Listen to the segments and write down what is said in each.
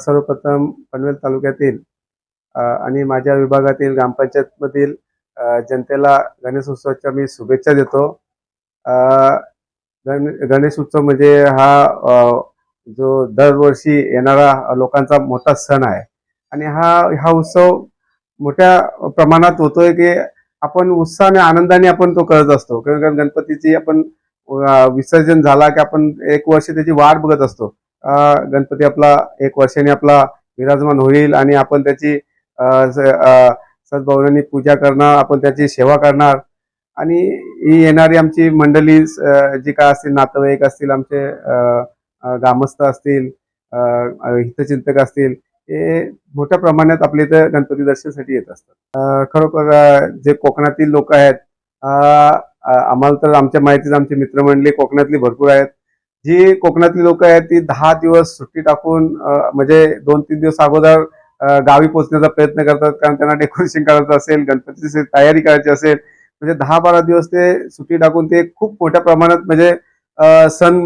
सर्वप्रथम पनवेल तालुक्यातील आणि माझ्या विभागातील ग्रामपंचायतमधील जनतेला गणेश उत्सवाच्या मी शुभेच्छा देतो. गण गणेश उत्सव म्हणजे हा जो दरवर्षी येणारा लोकांचा मोठा सण आहे. आणि हा हा उत्सव मोठ्या प्रमाणात होतोय की आपण उत्साह आणि आनंदाने आपण तो करत असतो. कारण गणपतीची आपण विसर्जन झाला की आपण एक वर्ष त्याची वाट बघत असतो. गणपती आपला एक वर्षाने आपला विराजमान होईल आणि आपण त्याची अ, पूजा करणार आपण त्याची सेवा करणार. आणि ही येणारी आमची मंडळी जी काय असतील नातेवाईक असतील आमचे ग्रामस्थ असतील हितचिंतक असतील हे मोठ्या प्रमाणात आपल्या इथं गणपती दर्शनासाठी येत असतात. खरोखर जे कोकणातील लोक आहेत आम्हाला तर आमच्या माहितीत आमची मित्रमंडळी कोकणातली भरपूर आहेत. जी कोकणातली लोक आहेत ती दहा दिवस सुट्टी टाकून म्हणजे दोन तीन दिवस अगोदर गावी पोहोचण्याचा प्रयत्न करतात. कारण त्यांना डेकोरेशन करायचं असेल गणपतीची तयारी करायची असेल म्हणजे दहा बारा दिवस ते सुट्टी टाकून ते खूप मोठ्या प्रमाणात म्हणजे सण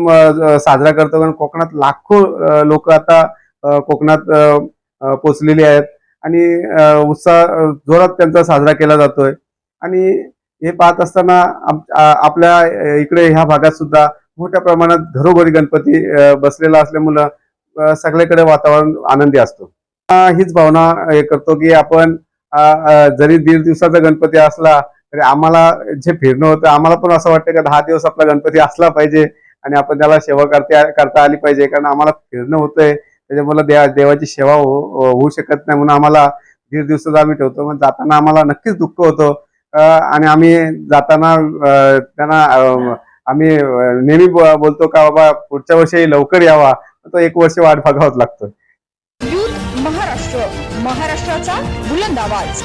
साजरा करतात. कारण कोकणात लाखो लोक आता कोकणात पोचलेली आहेत. आणि उत्साह जोरात त्यांचा साजरा केला जातोय. आणि हे पाहत असताना आपल्या इकडे ह्या भागात सुद्धा मोठ्या प्रमाणात घरोघरी गणपती बसलेला असल्यामुळं सगळीकडे वातावरण आनंदी असतो. हीच भावना हे करतो की आपण जरी दीड दिवसाचा गणपती असला तरी आम्हाला जे फिरणं होतं आम्हाला पण असं वाटतं की दहा दिवस आपला गणपती असला पाहिजे आणि आपण त्याला सेवा करता करता आली पाहिजे. कारण आम्हाला फिरणं होतंय त्याच्यामुळे देवा देवाची सेवा हो, हो, होऊ शकत नाही म्हणून आम्हाला दीड दिवसाचा आम्ही ठेवतो. पण जाताना आम्हाला नक्कीच दुःख होतं. आणि आम्ही जाताना त्यांना आम्ही नेहमी बोलतो का बाबा पुढच्या वर्षी लवकर यावा. तो एक वर्ष वाट बघावंच लागतो. महाराष्ट्र. महाराष्ट्राचा बुलंद आवाज.